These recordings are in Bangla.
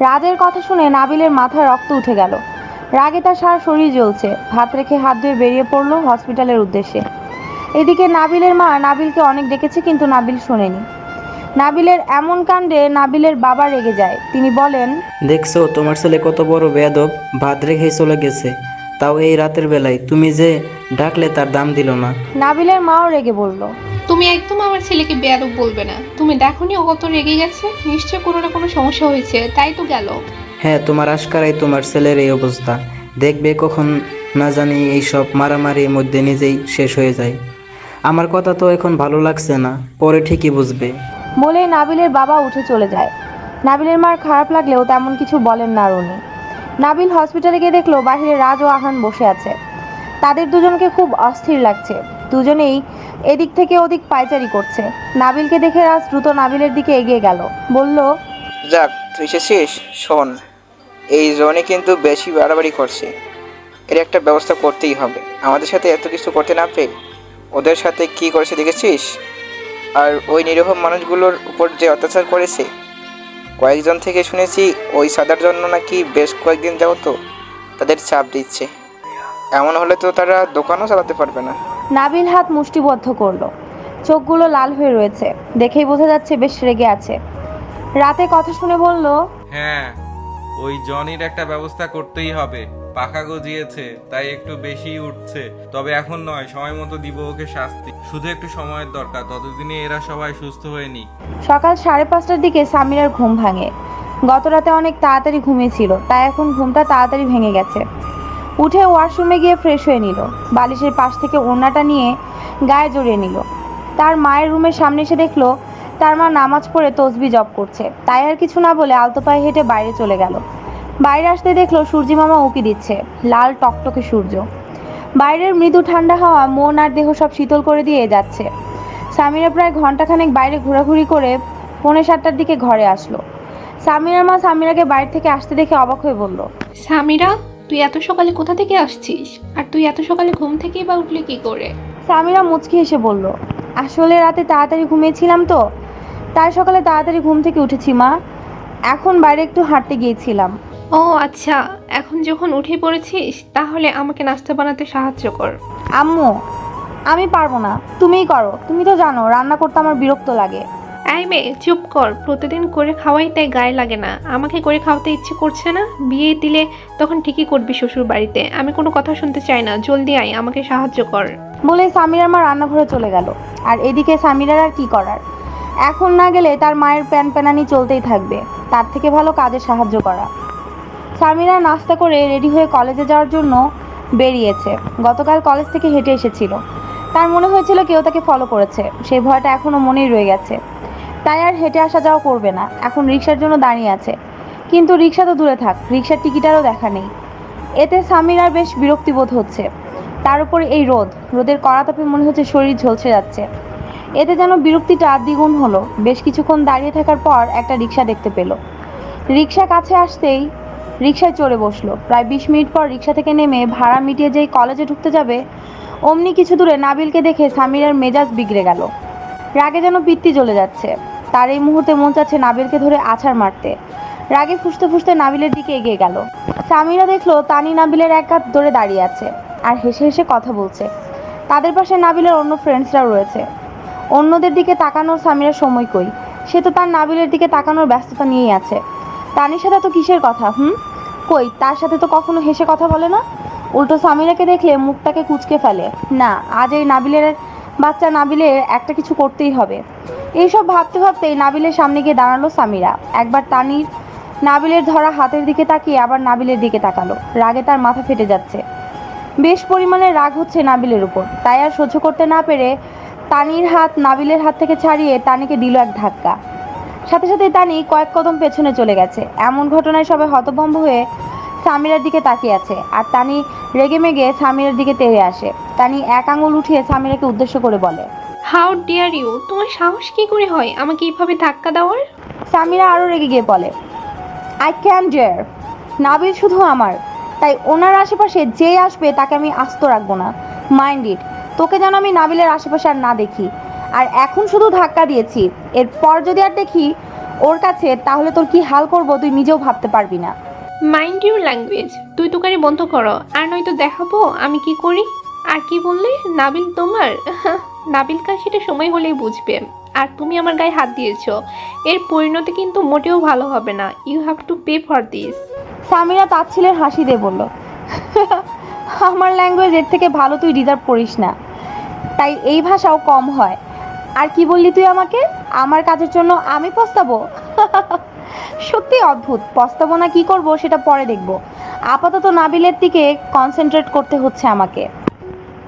রাজের কথা শুনে নাবিলের মাথায় রক্ত উঠে গেল। রাগে তার সারা শরীর জ্বলছে। ভাত রেখে হাত ধুয়ে বেরিয়ে পড়ল হসপিটালের উদ্দেশ্যে। এদিকে নাবিলের মা নাবিলকে অনেক ডেকেছে কিন্তু নাবিল শোনেনি। নাবিলের এমন কাণ্ডে নাবিলের বাবা রেগে যায়। তিনি বলেন দেখছ তোমার ছেলে কত বড় বেয়াদব। ভাত রেখে চলে গেছে। তাও এই রাতের বেলায়। তুমি যে ডাকলে তার দাম দিল না। নাবিলের মাও রেগে বলল তুমি একদম আমার ছেলেকে বেয়াদব বলবে না। তুমি দেখোনি ও কত রেগে গেছে? নিশ্চয় কোনো না কোনো সমস্যা হয়েছে তাই তো গেল। হ্যাঁ তোমার আশকারাই তোমার ছেলের এই অবস্থা। দেখবে কখন না জানি এইসব মারামারির মধ্যে নিজেই শেষ হয়ে যায়। আমার কথা তো এখন ভালো লাগছে না পরে ঠিকই বুঝবে। বলে নাবিলের বাবা উঠে চলে যায়। নাবিলের মার খারাপ লাগলেও তেমন কিছু বলেন না আর উনি নাবিল হসপিটালে গিয়ে দেখল বাইরে রাজ ও আহান বসে আছে। তাদের দুজনকে খুব অস্থির লাগছে। দুজনেই এদিক থেকে ওদিক পায়চারি করছে। নাবিলকে দেখে রাজ দ্রুত নাবিলের দিকে এগিয়ে গেল। বলল, যাক, তুই এসেছিস? শোন, এই জোনে কিন্তু বেশি বাড়াবাড়ি করছে। এর একটা ব্যবস্থা করতেই হবে। আমাদের সাথে এত কিছু করতে না পেরে ওদের সাথে কি করেছে দেখেছিস? আর ওই নিরীহ মানুষগুলোর উপর যে অত্যাচার করেছে, কয়েকজন থেকে শুনেছি ওই সাদার জন্য নাকি বেশ কয়েকদিন যাও তো তাদের চাপ দিচ্ছে। এমন হলে তো তারা দোকানও চালাতে পারবে না। নাবিল হাত মুষ্টিবদ্ধ করল। চোখগুলো লাল হয়ে রয়েছে। দেখেই বোঝা যাচ্ছে বেশ রেগে আছে। রাতে কথা শুনে বলল হ্যাঁ ওই জনির একটা ব্যবস্থা করতেই হবে। পাখা গজিয়েছে তাই একটু বেশি উঠছে। তবে এখন নয় সময় মতো দিব ওকে শাস্তি। শুধু একটু সময়ের দরকার ততদিনে এরা সবাই সুস্থ হয়ে নি সকাল সাড়ে পাঁচটার দিকে সামিরার ঘুম ভাঙে। গত রাতে অনেক তাড়াতাড়ি ঘুমিয়েছিল তাই এখন ঘুমটা তাড়াতাড়ি ভেঙে গেছে। উঠে ওয়াশরুমে গিয়ে ফ্রেশ হয়ে নিল। বালিশের পাশ থেকে ওড়নাটা নিয়ে গায়ে জড়িয়ে নিল। তার মায়ের রুমের সামনে এসে দেখল, তার মা নামাজ পড়ে তসবি জপ করছে। তাই আর কিছু না বলে আলতো পায়ে হেঁটে বাইরে চলে গেল। বাইরে আসতে দেখল, সূর্যি মামা উকি দিচ্ছে। লাল টকটকে সূর্য। বাইরের মৃদু ঠান্ডা হাওয়া মন আর দেহ সব শীতল করে দিয়ে যাচ্ছে। সামিরা প্রায় ঘন্টাখানেক বাইরে ঘোরাঘুরি করে পৌনে সাতটার দিকে ঘরে আসলো। সামিরার মা সামিরাকে বাইরে থেকে আসতে দেখে অবাক হয়ে বলল, সামিরা? তুই এত সকালে কোথা থেকে আসছিস? আর তুই এত সকালে ঘুম থেকেই বা উঠলি কি করে? সামিরা মুচকি হেসে বলল আসলে রাতে তাড়াতাড়ি ঘুমিয়েছিলাম তো। তাই সকালে তাড়াতাড়ি ঘুম থেকে উঠেছি মা। এখন বাইরে একটু হাঁটতে গিয়েছিলাম। ও আচ্ছা। এখন যখন উঠে পড়েছিস তাহলে আমাকে নাস্তা বানাতে সাহায্য কর। আম্মু আমি পারব না। তুমিই করো। তুমি তো জানো রান্না করতে আমার বিরক্ত লাগে। এই মেয়ে, চুপ কর। প্রতিদিন করে খাওয়াই তাই গায়ে লাগে না। আমাকে করে খাওয়াতে ইচ্ছে করছে না? বিয়ে দিলে তখন ঠিকই করবি শ্বশুর বাড়িতে আমি কোনো কথা শুনতে চাই না। জলদি আয়, আমাকে সাহায্য কর। বলে সামিরার মা রান্নাঘরে চলে গেল। আর এদিকে সামিরার আর কি করার? এখন না গেলে তার মায়ের প্যান প্যানানি চলতেই থাকবে। তার থেকে ভালো কাজে সাহায্য করা। সামিরা নাস্তা করে রেডি হয়ে কলেজে যাওয়ার জন্য বেরিয়েছে। গতকাল কলেজ থেকে হেঁটে এসেছিল। তার মনে হয়েছিল কেউ তাকে ফলো করেছে। সেই ভয়টা এখনও মনেই রয়ে গেছে। তাই আর হেঁটে আসা যাওয়া করবে না। এখন রিক্সার জন্য দাঁড়িয়ে আছে। কিন্তু রিক্সা তো দূরে থাক রিক্সার টিকিটারও দেখা নেই। এতে সামিরার বেশ বিরক্তিবোধ হচ্ছে। তার উপর এই রোদ, রোদের কড়াতাপে মনে হচ্ছে শরীর ঝলসে যাচ্ছে। এতে যেন বিরক্তিটা দ্বিগুণ হলো। বেশ কিছুক্ষণ দাঁড়িয়ে থাকার পর একটা রিক্সা দেখতে পেল। রিক্সা কাছে আসতেই রিক্সায় চড়ে বসল। প্রায় বিশ মিনিট পর রিক্সা থেকে নেমে ভাড়া মিটিয়ে যেই কলেজে ঢুকতে যাবে, অমনি কিছু দূরে নাবিলকে দেখে সামিরার মেজাজ বিগড়ে গেল। রাগে যেন পিত্তি জ্বলে যাচ্ছে। তার এই মুহূর্তে মন চাচ্ছে নাবিলকে ধরে আছাড় মারতে। রাগে ফুসতে ফুসতে নাবিলের দিকে এগিয়ে গেল। সামিরা দেখল তানি নাবিলের এক হাত ধরে দাঁড়িয়ে আছে আর হেসে হেসে কথা বলছে। তাদের পাশে নাবিলের অন্য ফ্রেন্ডসরাও রয়েছে। অন্যদের দিকে তাকানোর সামিরার সময় কই? সে তো তার নাবিলের দিকে তাকানোর ব্যস্ততা নিয়েই আছে। তানির সাথে তো কিসের কথা, হুম? কই, তার সাথে তো কখনো হেসে কথা বলে না? উল্টো সামিরাকে দেখলে মুখটাকে কুচকে ফেলে। না, আজ এই নাবিলের বাচ্চা নাবিলের একটা কিছু করতেই হবে। এইসব ভাবতে ভাবতেই নাবিলের সামনে গিয়ে দাঁড়াল সামিরা। একবার তানির নাবিলের ধরা হাতের দিকে তাকিয়ে আবার নাবিলের দিকে তাকালো। রাগে তার মাথা ফেটে যাচ্ছে। বেশ পরিমাণে রাগ হচ্ছে নাবিলের উপর। তাই আর সহ্য করতে না পেরে তানির হাত নাবিলের হাত থেকে ছাড়িয়ে তানিকে দিল এক ধাক্কা। সাথে সাথে তানি কয়েক কদম পেছনে চলে গেছে। এমন ঘটনায় সবাই হতভম্ব হয়ে সামিরার দিকে তাকিয়ে আছে। আর তানি রেগে মেগে সামিরার দিকে তেড়ে আসে। তানি এক আঙুল উঠিয়ে সামিরাকে উদ্দেশ্য করে বলে হাউ ডিয়ার ইউ তোমার সাহস কি করে হয় আমাকে এইভাবে ধাক্কা দেওয়ার? সামিরা আরও রেগে গিয়ে বলে আই ক্যান ডেয়ার নাবিল শুধু আমার। তাই ওনার আশেপাশে যে আসবে তাকে আমি আস্ত রাখব না। মাইন্ড ইট তোকে যেন আমি নাবিলের আশেপাশে আর না দেখি। আর এখন শুধু ধাক্কা দিয়েছি। এরপর যদি আর দেখি ওর কাছে তাহলে তোর কি হাল করব তুই নিজেও ভাবতে পারবি না। মাইন্ড ইউর ল্যাঙ্গুয়েজ তুই তোকারি বন্ধ করো। আর নয়তো দেখাবো আমি কি করি? আর কি বললে? নাবিল তোমার? নাবিল কাজ সেটা সময় হলেই বুঝবে। আর তুমি আমার গায়ে হাত দিয়েছ। এর পরিণতি কিন্তু মোটেও ভালো হবে না। You have to pay for this Samira তাচ্ছিলের হাসি দিয়ে বলল আমার ল্যাঙ্গুয়েজ এর থেকে ভালো তুই ডিজার্ভ করিস না। তাই এই ভাষাও কম হয়। আর কি বললি তুই আমাকে? আমার কাজের জন্য আমি পস্তাবো? সত্যি অদ্ভুত। পস্তাবো না, কি করব সেটা পরে দেখব। আপাতত নাবিলের দিকে কনসেন্ট্রেট করতে হচ্ছে আমাকে।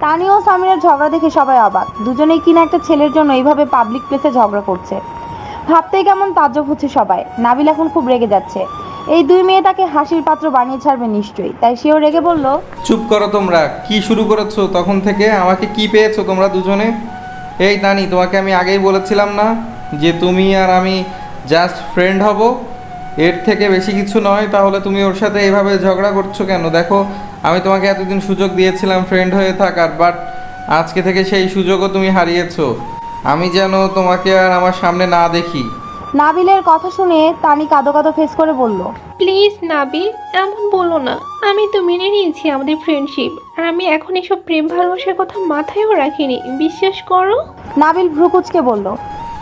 তানি ও সামিরার ঝগড়া দেখে সবাই অবাক। দুজনেই কিনা একটা ছেলের জন্য এইভাবে পাবলিক প্লেসে ঝগড়া করছে। ভাবতেই কেমন তাজ্জব হচ্ছে সবাই। নাবিল এখন খুব রেগে যাচ্ছে। এই দুই মেয়ে তাকে হাসির পাত্র বানিয়ে ছাড়বে নিশ্চয়ই। তাই সেও রেগে বলল, চুপ করো তোমরা, কি শুরু করেছ? তখন থেকে আমাকে কি পেয়েছ তোমরা দুজনে? এই তানি, তোমাকে আমি আগেই বলেছিলাম না যে তুমি আর আমি জাস্ট ফ্রেন্ড হব। এর থেকে বেশি কিছু নয় তাহলে তুমি ওর সাথে এইভাবে ঝগড়া করছ কেন? দেখো আমি তোমাকে এতদিন সুযোগ দিয়েছিলাম ফ্রেন্ড হয়ে থাকার বাট আজকে থেকে সেই সুযোগও তুমি হারিয়েছো। আমি যেন তোমাকে আর আমার সামনে না দেখি। নাবিলের কথা শুনে তানি কাদো কাদো ফেস করে বলল প্লিজ নাবিল এমন বলো না। আমি তো মেনে নিয়েছি আমাদের ফ্রেন্ডশিপ আর আমি এখন এসব প্রেম ভালোবাসার কথা মাথায়ও রাখিনি। বিশ্বাস করো? নাবিল ভ্রুকুচকে বলল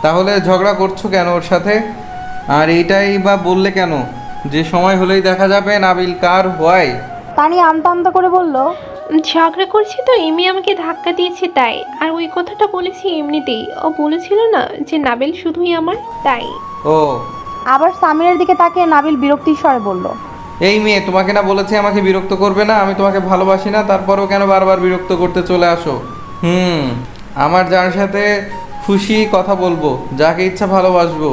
তাহলে ঝগড়া করছ কেন ওর সাথে? আর এইটাই বা বললে কেন? যে সময় হলেই দেখা যাবে নাবিল কার হয় তানি আমতা আমতা করে বলল ঝগড়া করছি তো এমনি আমাকে ধাক্কা দিয়েছে তাই। আর ওই কথাটা বলেছি এমনিতেই। ও বলেছিল না যে নাবিল শুধুই আমার তাই। ও। আবার সামিরের দিকে তাকিয়ে নাবিল বিরক্তির স্বরে বলল এই মেয়ে তোমাকে না বলেছে আমাকে বিরক্ত করবে না? আমি তোমাকে ভালোবাসি না তারপরেও কেন বারবার বিরক্ত করতে চলে আসো? হুম আমার যার সাথে খুশি কথা বলব, যাকে ইচ্ছা ভালোবাসবো।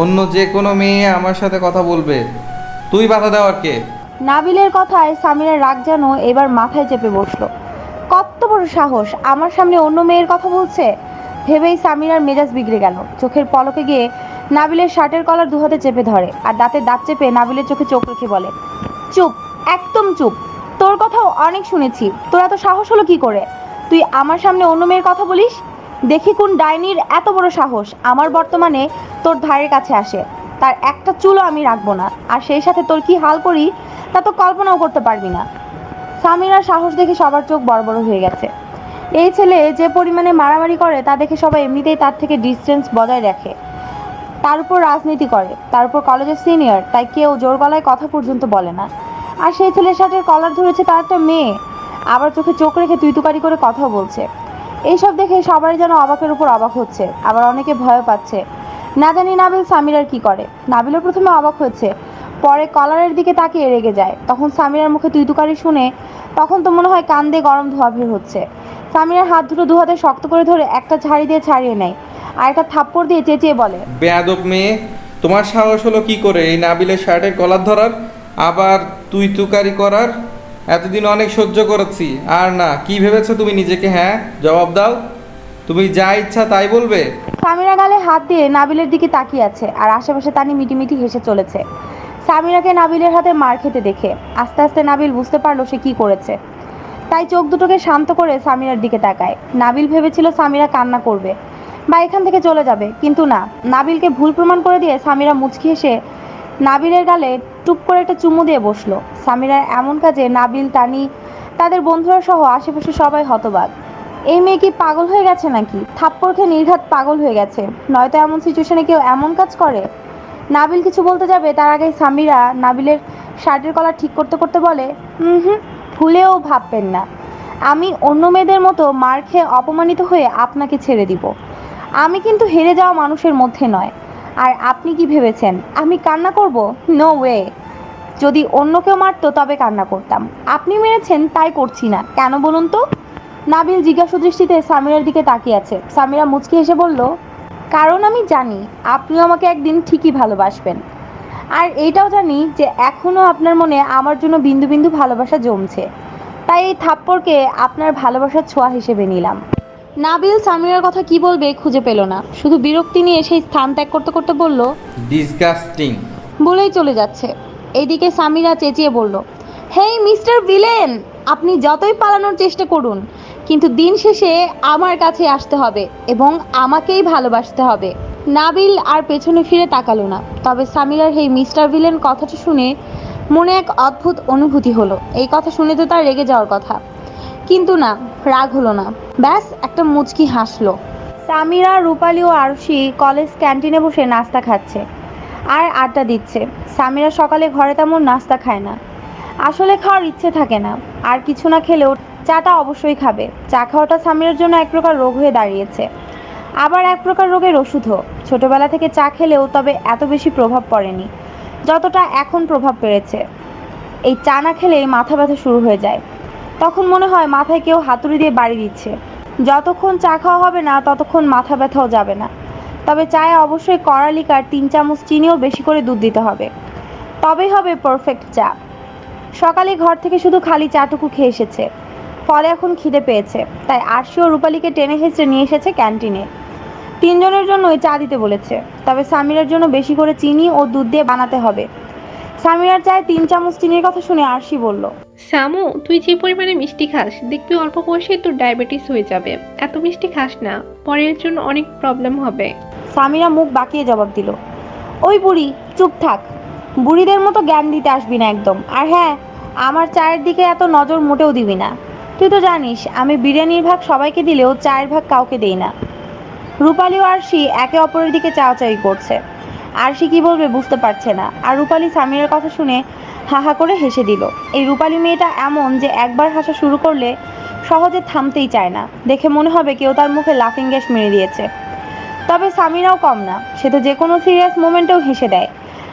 অন্য যে কোনো মেয়ে আমার সাথে কথা বলবে। তুই বাধা দেওয়ার কে। নাবিলের কথায় সামিরের রাগ যেন এবার মাথায় চেপে বসল। কত বড় সাহস, আমার সামনে অন্য মেয়ের কথা বলছে? ভেবেই সামিরার মেজাজ বিগড়ে গেল। চোখের পলকে গিয়ে নাবিলের শার্টের কলার দুহাতে চেপে ধরে আর দাঁতে দাঁত চেপে নাবিলের চোখে চোখ রেখে বলে, চুপ, একদম চুপ। তোর কথাও অনেক শুনেছি। তোর এত সাহস হলো কি করে? তুই আমার সামনে অন্য মেয়ের কথা বলিস? দেখি কোন ডাইনির এত বড় সাহস আমার বর্তমানে তোর ধারের কাছে আসে। তার একটা চুলও আমি রাখব না। আর সেই সাথে তোর কি হাল করি, তা তো কল্পনাও করতে পারবি না। সামিরার সাহস দেখে সবার চোখ বড় বড় হয়ে গেছে। এই ছেলে যে পরিমাণে মারামারি করে, তা দেখে সবাই এমনিতেই তার থেকে ডিস্টেন্স বজায় রাখে। তার উপর রাজনীতি করে, তার উপর কলেজের সিনিয়র তাই কেউ জোর গলায় কথা পর্যন্ত বলে না। আর সেই ছেলের সাথে কলার ধরেছে তার একটা মেয়ে। আবার চোখে চোখ রেখে তুই তুকারি করে কথা বলছে। এইসব দেখে সবাই যেন অবাকের উপর অবাক হচ্ছে, আবার অনেকে ভয় পাচ্ছে। না জানি নাবিল সামিরার কি করে। নাবিলও প্রথমে অবাক হচ্ছে, পরে কলারের দিকে তাকিয়ে রেগে যায়। তখন সামিরার মুখে তুইতুকারি শুনে তখন তো মনে হয় কান দিয়ে গরম ধোয়া ভিড় হচ্ছে। সামিরার হাত দুটো দু হাতে শক্ত করে ধরে একটা ছাড়ি দিয়ে ছাড়িয়ে নেয় আর একটা থাপ্পড় দিয়ে চেঁচিয়ে বলে, বেয়াদব মেয়ে, তোমার সাহস হলো কি করে এই নাবিলের শার্টের কলার ধরার? আবার তুই তুকারি করার? এতদিন অনেক সহ্য করেছি। আর না, কি ভেবেছো তুমি নিজেকে হ্যাঁ? জবাব দাও। তুমি যা ইচ্ছা তাই বলবে। সামিরা গালে হাত দিয়ে নাবিলের দিকে তাকিয়ে আছে আর আশেপাশে তানি মিটিমিটি হেসে চলেছে। সামিরাকে নাবিলের হাতে মার খেতে দেখে। আস্তে আস্তে নাবিল বুঝতে পারল সে কি করেছে। তাই চোখ দুটোকে শান্ত করে সামিরার দিকে তাকায়। নাবিল ভেবেছিল সামিরা কান্না করবে বা এখান থেকে চলে যাবে, কিন্তু না। নাবিলকে ভুল প্রমাণ করে দিয়ে সামিরা মুচকি হেসে নাবিলের গালে টুপ করে একটা চুমু দিয়ে বসল। সামিরার এমন কাজে নাবিল, তানি, তাদের বন্ধুরা সহ আশেপাশে সবাই হতবাক। এই মেয়ে কি পাগল হয়ে গেছে নাকি? থাপ্পড় খেয়ে নির্ঘাত পাগল হয়ে গেছে। নয়তো এমন সিচুয়েশনে কেউ এমন কাজ করে? নাবিল কিছু বলতে যাবে, তার আগে সামিরা নাবিলের শার্টের কলার ঠিক করতে করতে বলে হুম হুম, ভুলেও ভাববেন না। আমি অন্য মেয়েদের মতো মার খেয়ে অপমানিত হয়ে আপনাকে ছেড়ে দিব। আমি কিন্তু হেরে যাওয়া মানুষের মধ্যে নয়। আর আপনি কি ভেবেছেন? আমি কান্না করব? নো ওয়ে যদি অন্য কেউ মারতো, তবে কান্না করতাম। আপনি মেরেছেন, তাই করছি না। কেন বলুন তো? নাবিল জিজ্ঞাসু দৃষ্টিতে সামিরার দিকে তাকিয়ে আছে। সামিরা মুচকি হেসে বলল, কারণ আমি জানি, আপনিও আমাকে একদিন ঠিকই ভালোবাসবেন। আর এইটাও জানি যে এখনও আপনার মনে আমার জন্য বিন্দু বিন্দু ভালোবাসা জমছে। তাই এই থাপ্পড়কে আপনার ভালোবাসার ছোঁয়া হিসেবে নিলাম। নাবিল সামিরার কথা কি বলবে খুঁজে পেল না। শুধু বিরক্তি নিয়ে সেই স্থান ত্যাগ করতে করতে বলল ডিসগাস্টিং বলেই চলে যাচ্ছে। এদিকে সামিরা চেঁচিয়ে বলল হেই মিস্টার ভিলেন আপনি যতই পালানোর চেষ্টা করুন কিন্তু দিন শেষে আমার কাছে আসতে হবে এবং আমাকেই ভালোবাসতে হবে। নাবিল আর পেছনে ফিরে তাকালো না তবে সামিরার এই মিস্টার ভিলেন কথাটা শুনে মনে এক অদ্ভুত অনুভূতি হলো। এই কথা শুনে তো তার রেগে যাওয়ার কথা। কিন্তু না, রাগ হলো না। ব্যাস, একটা মুচকি হাসলো। সামিরা, রূপালী ও আরশি কলেজ ক্যান্টিনে বসে নাস্তা খাচ্ছে আর আড্ডা দিচ্ছে। সামিরা সকালে ঘরে তেমন নাস্তা খায় না। আসলে খাওয়ার ইচ্ছে থাকে না। আর কিছু না খেলেও চাটা অবশ্যই খাবে। চা খাওয়াটা সামিরার জন্য এক প্রকার রোগ হয়ে দাঁড়িয়েছে। আবার এক প্রকার রোগের ওষুধও। ছোটবেলা থেকে চা খেলেও তবে এত বেশি প্রভাব পড়েনি, যতটা এখন প্রভাব পেয়েছে এই চা না খেলেই মাথা ব্যথা শুরু হয়ে যায়। তখন মনে হয় মাথায় কেউ হাতুড়ি দিয়ে বাড়ি দিচ্ছে। যতক্ষণ চা খাওয়া হবে না, ততক্ষণ মাথা ব্যথাও যাবে না। তবে চায়ে অবশ্যই কড়া লিকার তিন চামচ চিনিও বেশি করে দুধ দিতে হবে। তবেই হবে পারফেক্ট চা। সকালে ঘর থেকে শুধু খালি চাটুকু খেয়ে এসেছে। ফলে এখন খিদে পেয়েছে। তাই আরশি ও রূপালীকে টেনে হেঁচড়ে নিয়ে এসেছে ক্যান্টিনে। তিনজনের জন্যই চা দিতে বলেছে। তবে সামিরার জন্য বেশি করে চিনি ও দুধ দিয়ে বানাতে হবে। সামিরার চায় তিন চামচ চিনির কথা শুনে আরশি বলল সামু তুই যে পরিমাণে মিষ্টি খাস দেখবি অল্প বয়সে তোর ডায়াবেটিস হয়ে যাবে। এত মিষ্টি খাস না পরের জন্য অনেক প্রবলেম হবে। সামিরা মুখ বাঁকিয়ে জবাব দিল ওই বুড়ি চুপ থাক। বুড়িদের মতো জ্ঞান দিতে আসবি না একদম। আর হ্যাঁ আমার চায়ের দিকে এত নজর মোটেও দিবি না। তুই তো জানিস আমি বিরিয়ানির ভাগ সবাইকে দিলেও চায়ের ভাগ কাউকে দেই না। রূপালী ও আরশি একে অপরের দিকে চাওয়াচাই করছে। আরশি কি বলবে বুঝতে পারছে না। আর রূপালী সামিরের কথা শুনে হা হা করে হেসে দিল। এই রূপালী মেয়েটা এমন যে একবার হাসা শুরু করলে সহজে থামতেই চায় না। দেখে মনে হবে কেউ তার মুখে লাফিং গ্যাস মেরে দিয়েছে। তবে সামিরাও কম না। সে তো যে কোনো সিরিয়াস মোমেন্টেও হেসে দেয়।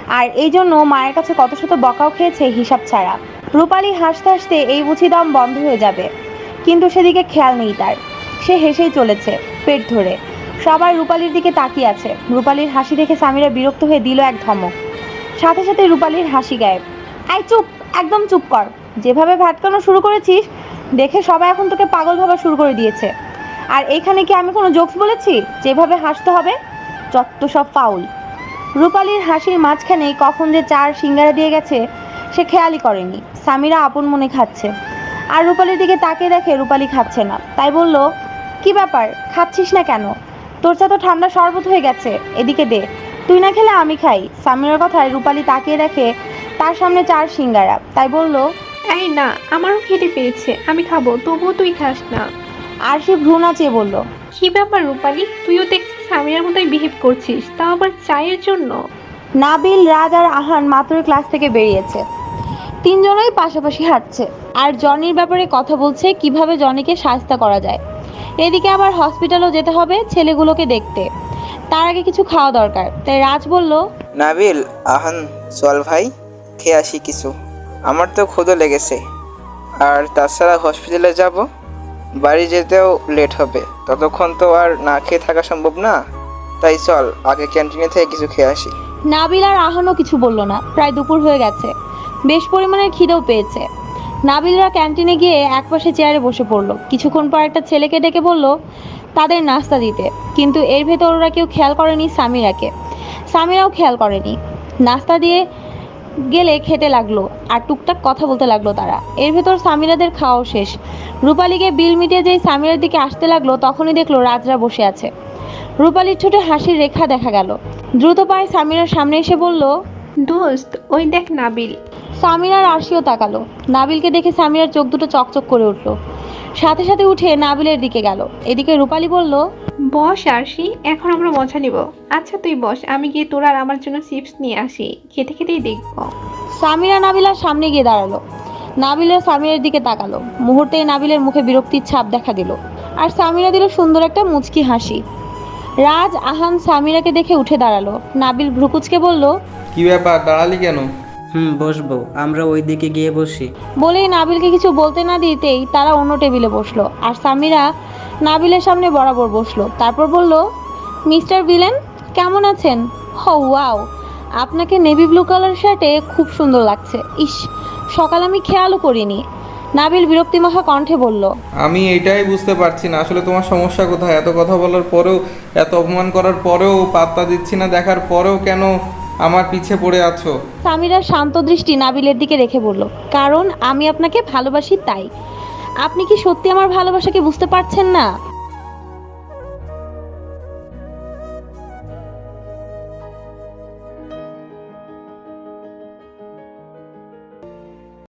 আর এই জন্য মায়ের কাছে কত শত বকাও খেয়েছে হিসাব ছাড়া। রূপালি হাসতে হাসতে এই বুঝি দম বন্ধ হয়ে যাবে। কিন্তু সেদিকে খেয়াল নেই তার। সে হেসেই চলেছে, পেট ধরে। সবাই রূপালীর দিকে তাকিয়ে আছে। রূপালীর হাসি দেখে সামিরা বিরক্ত হয়ে দিল এক ধমক। সাথে সাথে রূপালীর হাসি গায়েব। আই চুপ, একদম চুপ কর। যেভাবে ভ্যাটকানো শুরু করেছিস, দেখে সবাই এখন তোকে পাগল ভাবা শুরু করে দিয়েছে। আর এখানে কি আমি কোনো জোকস বলেছি? যেভাবে হাসতে হবে, যত সব ফাউল। রূপালীর হাসির মাঝখানে কখন যে চার সিঙ্গারা দিয়ে গেছে, সে খেয়ালই করেনি। সামিরা আপন মনে খাচ্ছে। আর রূপালির দিকে তাকিয়ে দেখে রূপালি খাচ্ছে না। তাই বলল, কি ব্যাপার? খাচ্ছিস না কেন? তোর চা তো ঠান্ডা শরবত হয়ে গেছে। এদিকে দে। তুই না খেলে আমি খাই। সামিরার কথায় রূপালী তাকিয়ে দেখে তার সামনে চার সিঙ্গারা। তাই বলল এই না আমারও খেতে পেয়েছে। আমি খাব তবুও তুই খাস না। আর সে ভ্রু নাচিয়ে বলল কি ব্যাপার রূপালি? তুইও দেখছিস সামিয়ার মতোই বিহেভ করছিস। তাও আবার চায়ের জন্য? নাবিল রাজ আর আহান মাত্র ক্লাস থেকে বেরিয়েছে। তিনজনই পাশাপাশি হাঁটছে। আর জনির ব্যাপারে কথা বলছে কীভাবে জনিকে সাহায্য করা যায়। এদিকে আবার হসপিটালও যেতে হবে ছেলেগুলোকে দেখতে। তার আগে কিছু খাওয়া দরকার। তাই রাজ বলল নাবিল আহান চল ভাই খেয়ে আসি কিছু। আমার তো ক্ষুদো লেগেছে। আর তাছাড়া হসপিটালে যাব? বাড়ি যেতেও লেট হবে। ততক্ষণ তো আর না খেয়ে থাকা সম্ভব না। তাই চল আগে ক্যান্টিনে থেকে কিছু খেয়ে আসি। নাবিল আর আহানও কিছু বলল না। প্রায় দুপুর হয়ে গেছে। বেশ পরিমাণের খিদেও পেয়েছে। নাবিলরা ক্যান্টিনে গিয়ে একপাশে চেয়ারে বসে পড়ল। কিছুক্ষণ পর একটা ছেলেকে ডেকে বলল, তাদের নাস্তা দিতে। কিন্তু এর ভেতর ওরা কেউ খেয়াল করেনি সামিরাকে। সামিরাও খেয়াল করেনি। নাস্তা দিয়ে গেলে খেতে লাগল আর টুকটাক কথা বলতে লাগল তারা। এর ভেতর সামিরাদের খাওয়াও শেষ। রূপালীকে বিল মিটিয়ে যেই সামিরার দিকে আসতে লাগল, তখনই দেখল রাজরা বসে আছে। রূপালীর ঠোঁটে হাসির রেখা দেখা গেল। দ্রুত পায়ে সামিরার সামনে এসে বলল, দোস্ত, ওই দেখ নাবিল সামিরার আরশিও তাকালো। নাবিলকে দেখে সামিরার চোখ দুটো চকচক করে উঠল। সাথে সাথে উঠে নাবিলের দিকে গেল। এদিকে রূপালী বলল বস আরশি এখন আমরা মজা নিব। আচ্ছা তুই বস আমি গিয়ে তোর আর আমার জন্য চিপস নিয়ে আসি। খেতে খেতেই দেখব। সামিরা নাবিলার সামনে গিয়ে দাঁড়াল। নাবিলের সামিরের দিকে তাকালো। মুহূর্তেই নাবিলের মুখে বিরক্তির ছাপ দেখা দিল। আর সামিরা দিল সুন্দর একটা মুচকি হাসি। রাজ আহান সামিরাকে দেখে উঠে দাঁড়াল। নাবিল ভ্রুকুচকে বলল কি ব্যাপার দাঁড়ালি কেন? হুম বসবো। আমরা ওই দিকে গিয়ে বসি। বলেই নাবিলকে কিছু বলতে না দিতেই তারা অন্য টেবিলে বসল। আর সামিরা নাবিলের সামনে বরাবর বসল। তারপর বলল মিস্টার ভিলেন কেমন আছেন? হ ওয়াও। আপনাকে নেভি ব্লু কালার শার্টে খুব সুন্দর লাগছে। ইস সকাল আমি খেয়ালও করিনি। নাবিল বিরক্তিমাখা কণ্ঠে বলল আমি এটাই বুঝতে পারছি না। আসলে তোমার সমস্যা কোথায়? এত কথা বলার পরেও এত অপমান করার পরেও পাত্তা দিচ্ছি না দেখার পরেও কেন আমার পিছে পড়ে আছো। সামিরা শান্ত দৃষ্টি নাবিলের দিকে রেখে বলল, কারণ আমি আপনাকে ভালোবাসি তাই। আপনি কি সত্যি আমার ভালোবাসাকে বুঝতে পারছেন না?